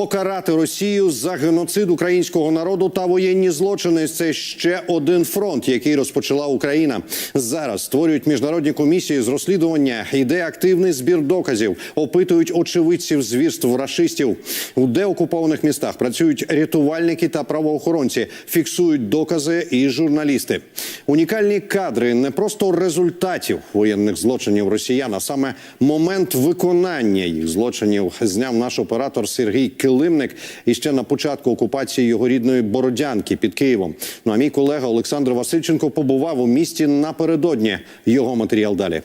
Покарати Росію за геноцид українського народу та воєнні злочини це ще один фронт, який розпочала Україна. Зараз створюють міжнародні комісії з розслідування. Йде активний збір доказів, опитують очевидців звірств рашистів. У деокупованих містах працюють рятувальники та правоохоронці, фіксують докази і журналісти. Унікальні кадри не просто результатів воєнних злочинів росіян, а саме момент виконання їх злочинів зняв наш оператор Сергій Килимник і ще на початку окупації його рідної Бородянки під Києвом. Ну а мій колега Олександр Васильченко побував у місті напередодні. Його матеріал далі.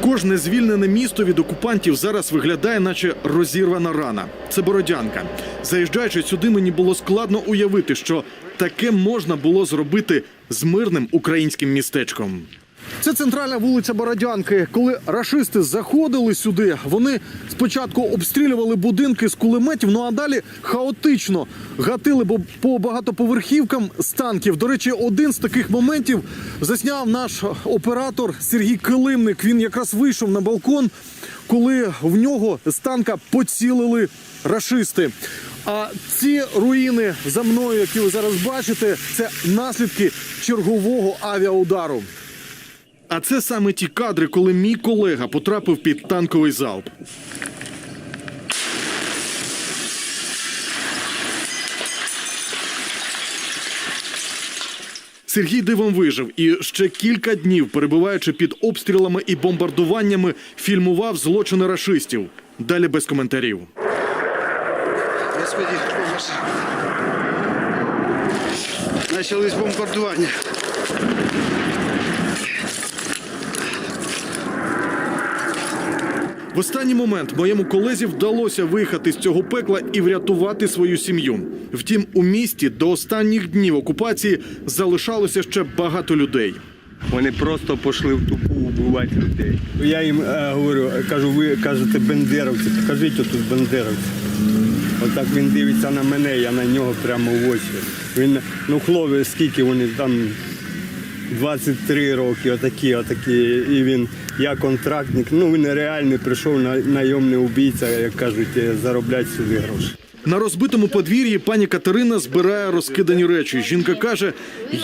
Кожне звільнене місто від окупантів зараз виглядає, наче розірвана рана. Це Бородянка. Заїжджаючи сюди, мені було складно уявити, що таке можна було зробити з мирним українським містечком. Це центральна вулиця Бородянки. Коли рашисти заходили сюди, вони спочатку обстрілювали будинки з кулеметів, ну а далі хаотично гатили по багатоповерхівкам з танків. До речі, один з таких моментів засняв наш оператор Сергій Килимник. Він якраз вийшов на балкон, коли в нього з танка поцілили рашисти. А ці руїни за мною, які ви зараз бачите, це наслідки чергового авіаудару. А це саме ті кадри, коли мій колега потрапив під танковий залп. Сергій дивом вижив і ще кілька днів, перебуваючи під обстрілами і бомбардуваннями, фільмував злочини рашистів. Далі без коментарів. Господи. Началось бомбардування. В останній момент моєму колезі вдалося виїхати з цього пекла і врятувати свою сім'ю. Втім, у місті до останніх днів окупації залишалося ще багато людей. Вони просто пішли в тупу вбивати людей. Я їм е, говорю, кажу, ви кажете бендеровці, покажіть отут бендеровці. Отак він дивиться на мене, я на нього прямо в очі. Він, ну хлопці, скільки вони там 23 роки, отакі, отакі. І він, я контрактник, ну він реальний прийшов на найомний убійця, як кажуть, е, заробляти сюди гроші. На розбитому подвір'ї пані Катерина збирає розкидані речі. Жінка каже,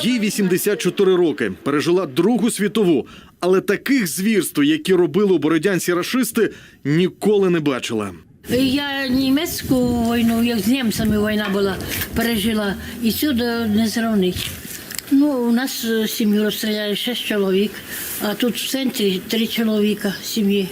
їй 84 роки, пережила Другу світову, але таких звірств, які робили у бородянці рашисти, ніколи не бачила. Я німецьку війну, як з німцями війна була, пережила, і сюди не зрівнить. Ну, у нас е, сім'ю розстріляли шість чоловік, а тут в центрі три чоловіка сім'ї.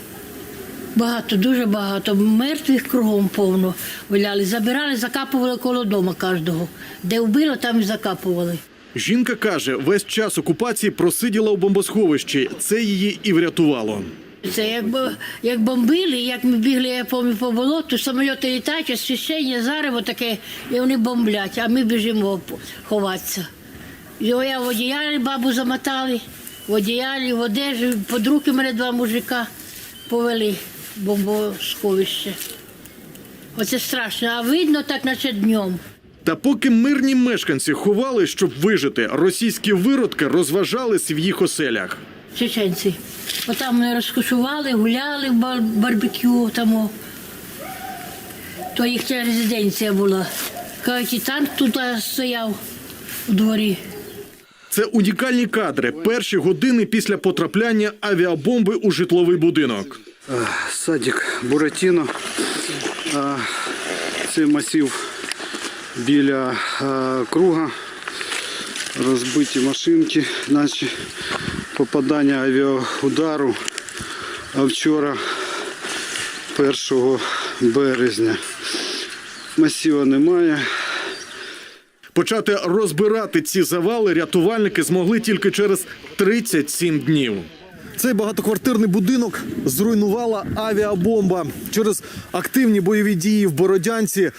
Багато, дуже багато. Мертвих кругом повно валяли. Забирали, закапували коло дому кожного. Де вбило, там і закапували. Жінка каже, весь час окупації просиділа у бомбосховищі. Це її і врятувало. Це як, як бомбили, як ми бігли, я пам'ятаю, по болоту, самоліти літають, освіщення, зарево таке, і вони бомблять, а ми біжимо ховатися. І я в одіялі бабу замотали, в одіялі, в одежі, під руки мене два мужика повели в бомбосховище. Оце страшно, а видно так, наче днем. Та поки мирні мешканці ховали, щоб вижити, російські виродки розважались в їх оселях. чеченці. Отам вони розкошували, гуляли в бар- барбекю тому. То їхня резиденція була. Кажуть, і танк тут стояв у дворі. Це унікальні кадри. Перші години після потрапляння авіабомби у житловий будинок. Садик Буратіно. Це масив біля круга. Розбиті машинки, наче попадання авіаудару. А вчора, 1 березня. Масива немає. Почати розбирати ці завали рятувальники змогли тільки через 37 днів. Цей багатоквартирний будинок зруйнувала авіабомба. Через активні бойові дії в Бородянці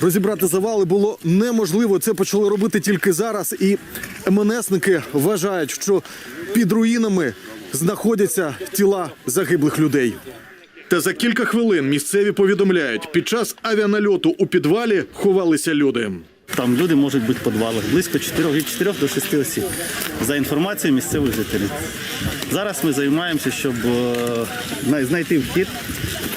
розібрати завали було неможливо. Це почали робити тільки зараз. І МНСники вважають, що під руїнами знаходяться тіла загиблих людей. Та за кілька хвилин місцеві повідомляють, під час авіанальоту у підвалі ховалися люди. Там люди можуть бути в підвалах близько 4, від 4 до 6 осіб, за інформацією місцевих жителів. Зараз ми займаємося, щоб е, знайти вхід,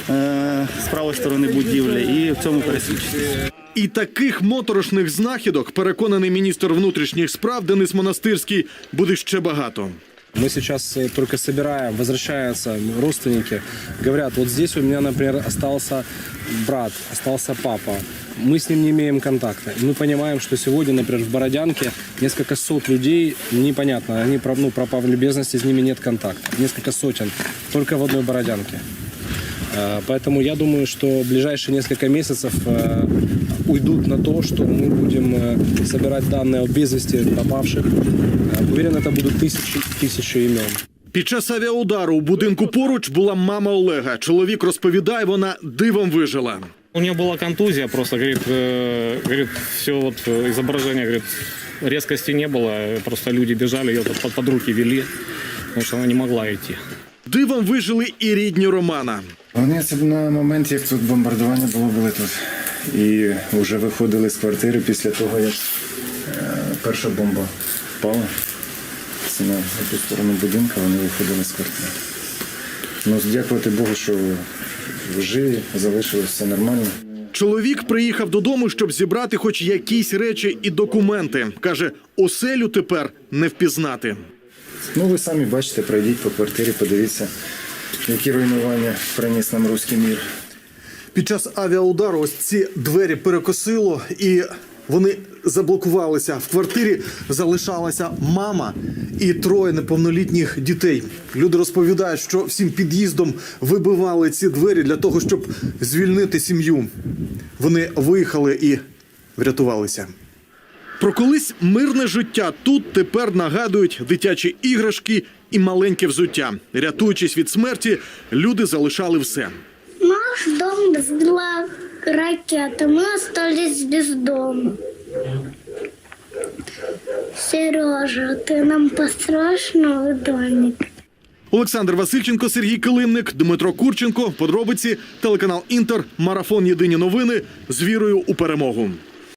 е, з правої сторони будівлі і в цьому пересвідчитися. І таких моторошних знахідок, переконаний міністр внутрішніх справ Денис Монастирський, буде ще багато. Мы сейчас э, только собираем, возвращаются родственники, говорят, вот здесь у меня, например, остался брат, остался папа, мы с ним не имеем контакта. И мы понимаем, что сегодня, например, в Бородянке несколько сот людей, непонятно, они про- ну, пропали без вести, с ними нет контакта. Несколько сотен, только в одной Бородянке. Э, Поэтому я думаю, что в ближайшие несколько месяцев э, уйдут на то, что мы будем э, собирать данные о без вести пропавших. Э, Уверен, это будут тысячи, тысячи имен. Під час авіаудару у будинку поруч була мама Олега. Чоловік розповідає, вона дивом вижила. У нее была контузия, просто, говорит, э, говорит, все вот э, изображение, говорит, резкости не было, э, просто люди бежали, ее под, под руки вели, потому что она не могла идти. Дивом вижили і рідні Романа. Вони це на моменті, як тут бомбардування було, були тут. І вже виходили з квартири після того, як е, перша бомба впала. Це на ту сторону будинку, вони виходили з квартири. Ну, дякувати Богу, що живі, залишилось все нормально. Чоловік приїхав додому, щоб зібрати хоч якісь речі і документи. Каже, оселю тепер не впізнати. Ну, ви самі бачите, пройдіть по квартирі, подивіться, які руйнування приніс нам руський мір. Під час авіаудару ось ці двері перекосило і вони заблокувалися. В квартирі залишалася мама і троє неповнолітніх дітей. Люди розповідають, що всім під'їздом вибивали ці двері для того, щоб звільнити сім'ю. Вони виїхали і врятувалися. Про колись мирне життя тут тепер нагадують дитячі іграшки і маленьке взуття. Рятуючись від смерті, люди залишали все. Наш дом сбила ракета. Мы остались без дома. Сережа, ты нам построишь новый домик? Олександр Васильченко, Сергій Килимник, Дмитро Курченко. Подробиці телеканал Інтер. Марафон Єдині новини з вірою у перемогу.